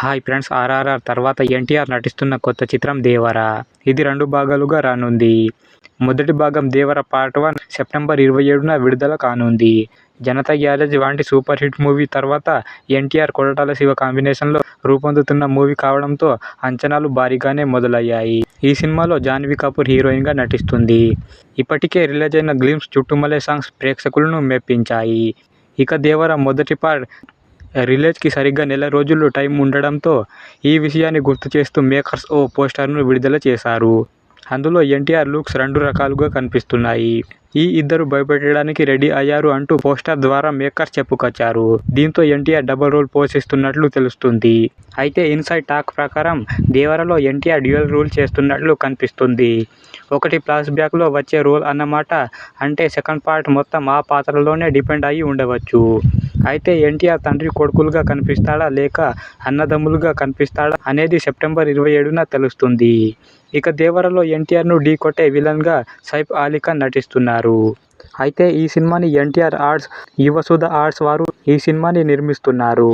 Hi friends RRR తర్వాత ఎన్టీఆర్ నటిస్తున్న కొత్త చిత్రం దేవరా. ఇది రెండు భాగాలుగా రానుంది. మొదటి భాగం దేవర పార్ట్ వన్ సెప్టెంబర్ ఇరవై ఏడున విడుదల కానుంది. జనతా గ్యారేజ్ వంటి సూపర్ హిట్ మూవీ తర్వాత ఎన్టీఆర్ కొరటాల శివ కాంబినేషన్లో రూపొందుతున్న మూవీ కావడంతో అంచనాలు భారీగానే మొదలయ్యాయి. ఈ సినిమాలో జాన్వీ కపూర్ హీరోయిన్గా నటిస్తుంది. ఇప్పటికే రిలీజ్ అయిన గ్లిమ్స్ చుట్టుమలే సాంగ్స్ ప్రేక్షకులను మెప్పించాయి. ఇక దేవర మొదటి పార్ట్ రిలీజ్కి సరిగ్గా నెల రోజులు టైం ఉండడంతో ఈ విషయాన్ని గుర్తు చేస్తూ మేకర్స్ ఓ పోస్టర్ను విడుదల చేశారు. అందులో ఎన్టీఆర్ లుక్స్ రెండు రకాలుగా కనిపిస్తున్నాయి. ఈ ఇద్దరు భయపెట్టడానికి రెడీ అయ్యారు అంటూ పోస్టర్ ద్వారా మేకర్స్ చెప్పుకొచ్చారు. దీంతో ఎన్టీఆర్ డబుల్ రోల్ పోషిస్తున్నట్లు తెలుస్తుంది. అయితే ఇన్సైడ్ టాక్ ప్రకారం దేవరలో ఎన్టీఆర్ డ్యూయల్ రోల్ చేస్తున్నట్లు కనిపిస్తుంది. ఒకటి ఫ్లాష్ బ్యాక్లో వచ్చే రోల్ అన్నమాట అంటే సెకండ్ పార్ట్ మొత్తం ఆ పాత్రలోనే డిపెండ్ అయి ఉండవచ్చు. అయితే ఎన్టీఆర్ తండ్రి కొడుకులుగా కనిపిస్తాడా లేక అన్నదమ్ములుగా కనిపిస్తాడా అనేది సెప్టెంబర్ ఇరవై ఏడున తెలుస్తుంది. ఇక దేవరలో ఎన్టీఆర్ను ఢీ కొట్టే విలన్గా సైఫ్ అలీ ఖాన్ నటిస్తున్నారు. అయితే ఈ సినిమాని ఎన్టీఆర్ ఆర్ట్స్ యువసుధ ఆర్ట్స్ వారు ఈ సినిమాని నిర్మిస్తున్నారు.